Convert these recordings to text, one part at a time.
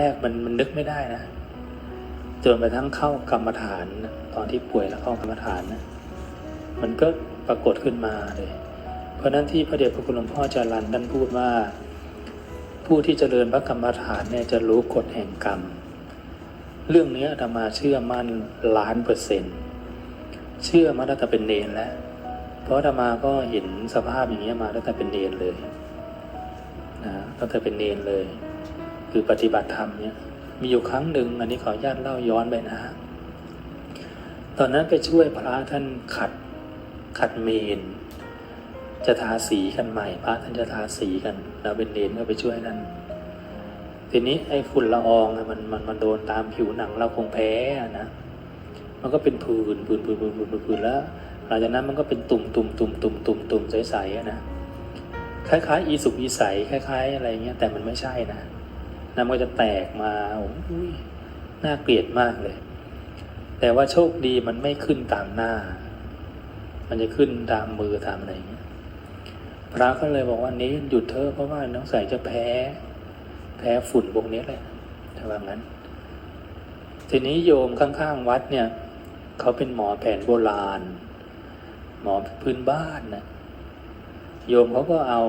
แรกมันมันนึกไม่ได้นะจนไปทั้งเข้ากรรมฐานตอนที่ป่วยแล้วเข้ากรรมฐานนะมันก็ปรากฏขึ้นมาเลย เพราะนั้นที่พระเดชพระคุณหลวงพ่อจารันท่านพูดว่า ผู้ที่เจริญพระกรรมฐานเนี่ยจะรู้กฎแห่งกรรม เรื่องนี้อาตมาเชื่อมั่นล้านเปอร์เซ็นต์เชื่อมาตั้งแต่เป็นเนรแล้ว เพราะอาตมาก็เห็นสภาพอย่างนี้มาตั้งแต่เป็นเนรเลยนะตั้งแต่เป็นเนรเลย คือปฏิบัติธรรมเนี่ยมีอยู่ครั้งหนึ่งอันนี้ขออนุญาตเล่าย้อนไปนะฮะตอนนั้นไปช่วยพระท่านขัดขัดเมน จะทาสีกันใหม่ พระท่านจะทาสีกันเราเป็นเนก็ไปช่วยนั่นทีนี้ไอ้ฝุ่นละอองอะมันมันมันโดนตามผิวหนังเราคงแพ้นะมันก็เป็นผื่นผื่นผื่นผื่นผื่นผื่นแล้วหลังจากนั้นมันก็เป็นตุ่มตุ่มตุ่มตุ่มตุ่มตุ่มใสๆนะคล้ายๆ อีสุกอีใสคล้าย ๆ อะไรเงี้ยแต่มันไม่ใช่นะ น้ำก็จะแตกมาโอ้ยน่าเกลียดมากเลย แต่ว่าโชคดีมันไม่ขึ้นตามหน้า มันจะขึ้นตามมือตามอะไรอย่างเงี้ยพระก็เลยบอกว่านี้หยุดเถอะเพราะว่าน้องใส่จะแพ้ แพ้ฝุ่นพวกนี้แหละถ้าว่างั้น ทีนี้โยมข้างๆวัดเนี่ยเขาเป็นหมอแผนโบราณ หมอพื้นบ้านนะโยมเขาก็เอา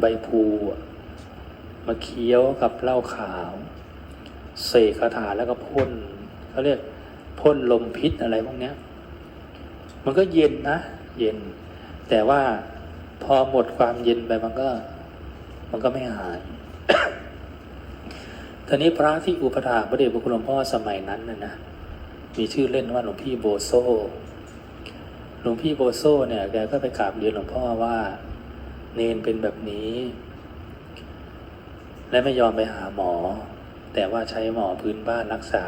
ใบพูอะ มาเคี้ยวกับเหล้าขาว เสกคาถาแล้วก็พ่นเขาเรียกพ่นลมพิษอะไรพวกเนี้ย มันก็เย็นนะ เย็น แต่ว่าพอหมดความเย็นไปมันก็ มันก็ไม่หายทีนี้พระที่อุปถาพระเดชพระคุณหลวงพ่อสมัยนั้นนะนะมีชื่อเล่นว่าหลวงพี่โบโซหลวงพี่โบโซเนี่ยแกก็ไปกราบเรียนหลวงพ่อว่า เนนเป็นแบบนี้ และไม่ยอมไปหาหมอ แต่ว่าใช้หมอพื้นบ้านรักษา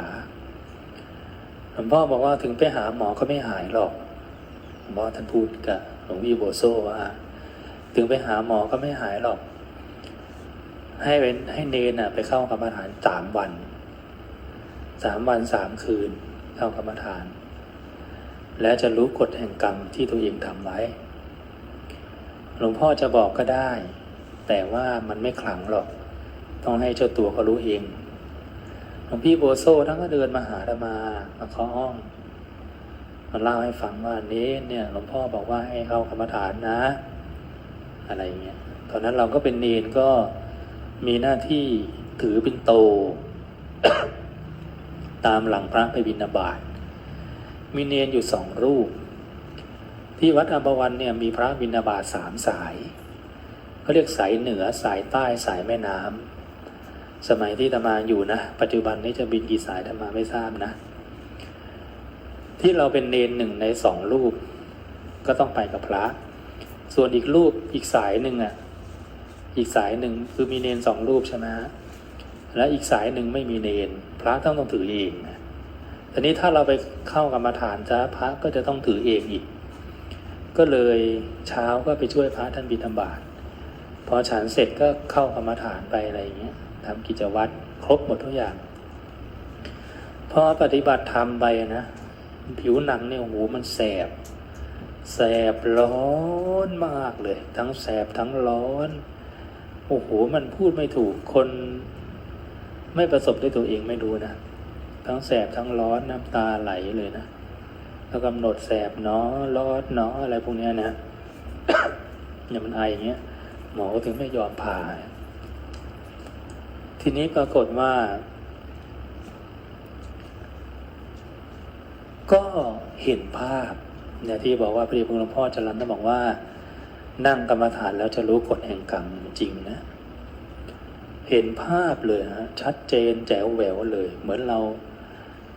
หลวงพ่อบอกว่าถึงไปหาหมอก็ไม่หายหรอกหลวงพ่อท่านพูดกับหลวงพี่โบโซว่าถึงไปหาหมอก็ไม่หายหรอก ให้เป็นให้เนนน่ะไปเข้ากรรมฐานสามวันสามวันสามคืนเข้ากรรมฐาน และจะรู้กฎแห่งกรรมที่ตัวเองทำไว้ หลวงพ่อจะบอกก็ได้ แต่ว่ามันไม่ขลังหรอก ต้องให้เจ้าตัวเขารู้เองหลวงพี่โบโซทั้งก็เดินมาหาอาตมามาเคาะห้องมาเล่าให้ฟังว่านี้เนี่ยหลวงพ่อบอกว่าให้เข้ากรรมฐานนะ อะไรเงี้ยตอนนั้นเราก็เป็นเนนก็มีหน้าที่ถือเปินโต ตามหลังพระไปบิณฑบาตมีเนนอยู่สองรูป ที่วัดอัมพวันเนี่ยมีพระบิณฑบาตสามสายเขาเรียกสายเหนือสายใต้สายแม่น้ำ สมัยที่ธรรมาอยู่นะ ปัจจุบันนี้จะบินกี่สายธรรมาไม่ทราบนะ ที่เราเป็นเนนหนึ่งในสองรูป ก็ต้องไปกับพระ ส่วนอีกรูปอีกสายหนึ่งอะ อีกสายหนึ่งคือมีเนนสองรูปใช่ไหมฮะและอีกสายหนึ่งไม่มีเนน พระต้องต้องถือเองนะทีนี้ถ้าเราไปเข้ากรรมฐานจ้าพระก็จะต้องถือเองอีก ก็เลยเช้าก็ไปช่วยพระท่านบิณฑบาตพอฉันเสร็จก็เข้ากรรมฐานไปอะไรอย่างเงี้ย ทำกิจวัตรครบหมดทุกอย่าง พอปฏิบัติธรรมไปนะ ผิวหนังเนี่ยโอ้โหมันแสบ แสบร้อนมากเลย ทั้งแสบทั้งร้อน โอ้โหมันพูดไม่ถูกคน ไม่ประสบด้วยตัวเองไม่รู้นะ ทั้งแสบทั้งร้อนน้ำตาไหลเลยนะแล้วกำหนดแสบเนาะร้อนเนาะอะไรพวกเนี้ยนะเนี่ยมันไออย่างเงี้ยหมอก็ถึงไม่ยอมผ่า ทีนี้ปรากฏว่า ก็เห็นภาพเนี่ยที่บอกว่าพระเดชพระคุณหลวงพ่อจรันท่านบอกว่า นั่งกรรมฐานแล้วจะรู้กฎแห่งกรรมจริงนะ เห็นภาพเลยฮะชัดเจนแจ๋วแหววเลย เหมือนเรา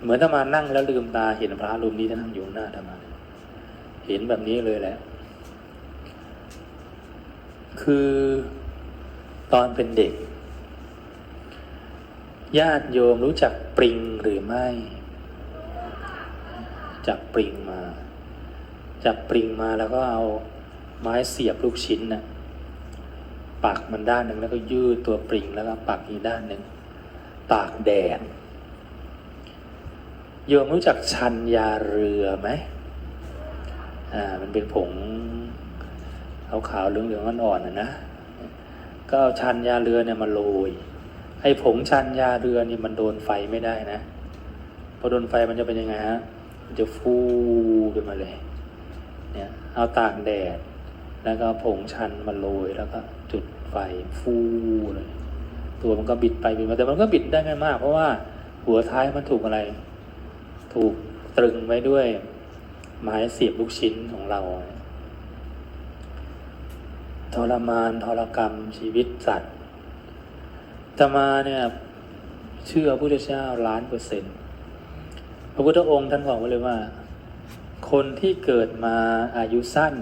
เหมือนถ้ามานั่งแล้วลืมตาเห็นพระรูปนี้ที่นั่งอยู่หน้าธรรมาเห็นแบบนี้เลยแหละคือตอนเป็นเด็ก ญาติโยมรู้จักปริงหรือไม่ จับปริงมา จับปริงมาแล้วก็เอาไม้เสียบลูกชิ้นนะ่ะปักมันด้านหนึ่งแล้วก็ยืดตัวปริงแล้วก็ปักอีกด้านหนึ่งตากแดดโยมรู้จักชันยาเรือไหมอ่ามันเป็นผงขาวๆเหลืองๆอ่อนๆนะนะก็เอาชันยาเรือเนี่ยมาโรย ไอ้ผงชันยาเรือนี่มันโดนไฟไม่ได้นะพอโดนไฟมันจะเป็นยังไงฮะมันจะฟูขึ้นมาเลยเนี่ยเอาตากแดด แล้วก็เอาผงชันมาโรยแล้วก็จุดไฟฟูเลยตัวมันก็บิดไปบิดมาแต่มันก็บิดได้ไม่มาก เพราะว่าหัวท้ายมันถูกอะไร ถูกตรึงไว้ด้วย ไม้เสียบลูกชิ้นของเราทรมานทรกรรมชีวิตสัตว์ ตมาเนี่ยเชื่อพระพุทธเจ้าล้านเปอร์เซ็นต์พระพุทธองค์ท่านบอกไว้เลยว่า คนที่เกิดมาอายุสั้น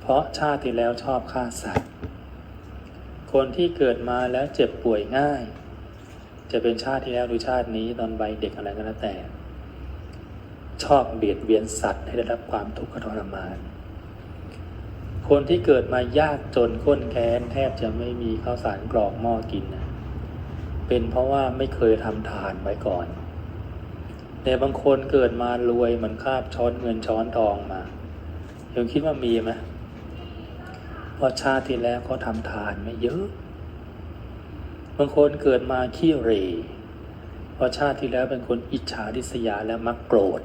เพราะชาติที่แล้วชอบฆ่าสัตว์ คนที่เกิดมาแล้วเจ็บป่วยง่าย จะเป็นชาติที่แล้วหรือชาตินี้ตอนใบเด็กอะไรก็แล้วแต่ ชอบเบียดเบียนสัตว์ให้ได้รับความทุกข์ทรมาน คนที่เกิดมายากจนข้นแค้นแทบจะไม่มีข้าวสารกรอกหม้อกินนะเป็นเพราะว่าไม่เคยทำทานไว้ก่อน แต่บางคนเกิดมารวยเหมือนคาบช้อนเงินช้อนทองมายังคิดว่ามีไหมเพราะชาติที่แล้วเขาทำทานไม่เยอะ บางคนเกิดมาขี้เหร่เพราะชาติที่แล้วเป็นคนอิจฉาริษยาและมักโกรธ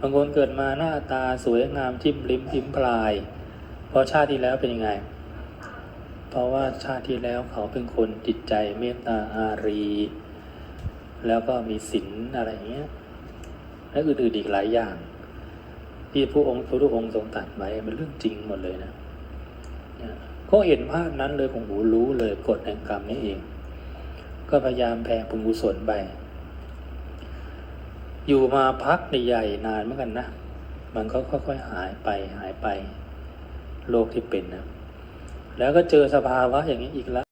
บางคนเกิดมาหน้าตาสวยงามจิ้มลิ้มพิมพลาย เพราะชาติที่แล้วเป็นยังไง เพราะว่าชาติที่แล้วเขาเป็นคนจิตใจเมตตาอารี แล้วก็มีศีลอะไรอย่างเงี้ย และอื่นๆอีกหลายอย่าง ที่พระองค์พระพุทธองค์ทรงตรัสไว้มันเรื่องจริงหมดเลยนะเนี่ยก็เห็นภาพนั้นเลยของหูรู้เลยกฎแห่งกรรมนี่เอง ก็พยายามแผ่บุญกุศลไปอยู่มาพักใหญ่ๆนานเหมือนกันนะ มันก็ค่อยๆหายไปหายไป โรคที่เป็นนะแล้วก็เจอสภาวะอย่างนี้อีกแล้ว